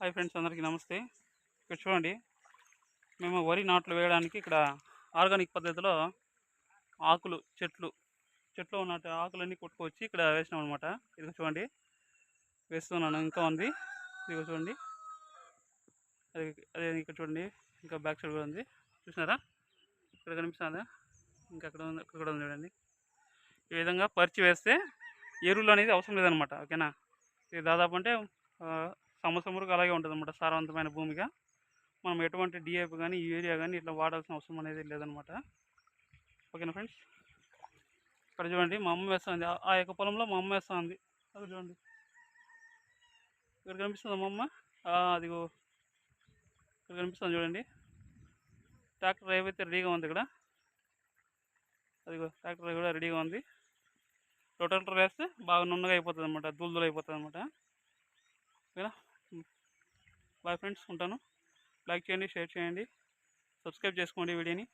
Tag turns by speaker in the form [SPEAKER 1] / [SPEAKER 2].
[SPEAKER 1] Hi friends అందరికీ నమస్తే. ఇక్కడ చూడండి మేము వరి నాట్లు వేయడానికి ఇక్కడ ఆర్గానిక్ పద్ధతిలో ఆకులు చెట్లు చెట్లు ఉన్న ఆకులన్నీ కొట్టుకొచ్చి ఇక్కడ వేసినాం అనమాట ఇది చూడండి వేస్తున్నాను ఇంకా ఉంది. ఇది చూడండి అది అదే ఇక్కడ చూడండి ఇంకా బ్యాక్ సైడ్ కూడా ఉంది. చూసినారా? ఇక్కడ కనిపిస్తుందా? ఇంకా అక్కడ ఉంది అక్కడ కూడా ఉంది చూడండి. ఈ విధంగా పరిచి వేస్తే ఎరువులు అనేది అవసరం లేదనమాట ఓకేనా? ఇది దాదాపు అంటే సంవత్సరం వరకు అలాగే ఉంటుంది అనమాట సారవంతమైన భూమిగా. మనం ఎటువంటి డిఏపి కానీ యూరియా కానీ ఇట్లా వాడాల్సిన అవసరం అనేది లేదనమాట ఓకేనా ఫ్రెండ్స్? ఇక్కడ చూడండి మా అమ్మ వేస్తుంది. ఆ- యొక్క పొలంలో మా అమ్మ వేస్తుంది. అది చూడండి. ఇక్కడ కనిపిస్తుంది మా అమ్మ? అదిగో. ఇక్కడ కనిపిస్తుంది చూడండి. ట్రాక్టర్ ఏవైతే రెడీగా ఉంది ఇక్కడ? అదిగో ట్రాక్టర్ కూడా రెడీగా ఉంది. రొటేటర్ వేస్తే బాగా నున్నగా అయిపోతుంది అనమాట దూలు అయిపోతుంది అనమాట ఓకేనా? బాయ్ ఫ్రెండ్స్ ఉంటాను. లైక్ చేయండి షేర్ చేయండి. సబ్స్క్రైబ్ చేసుకోండి వీడియోని.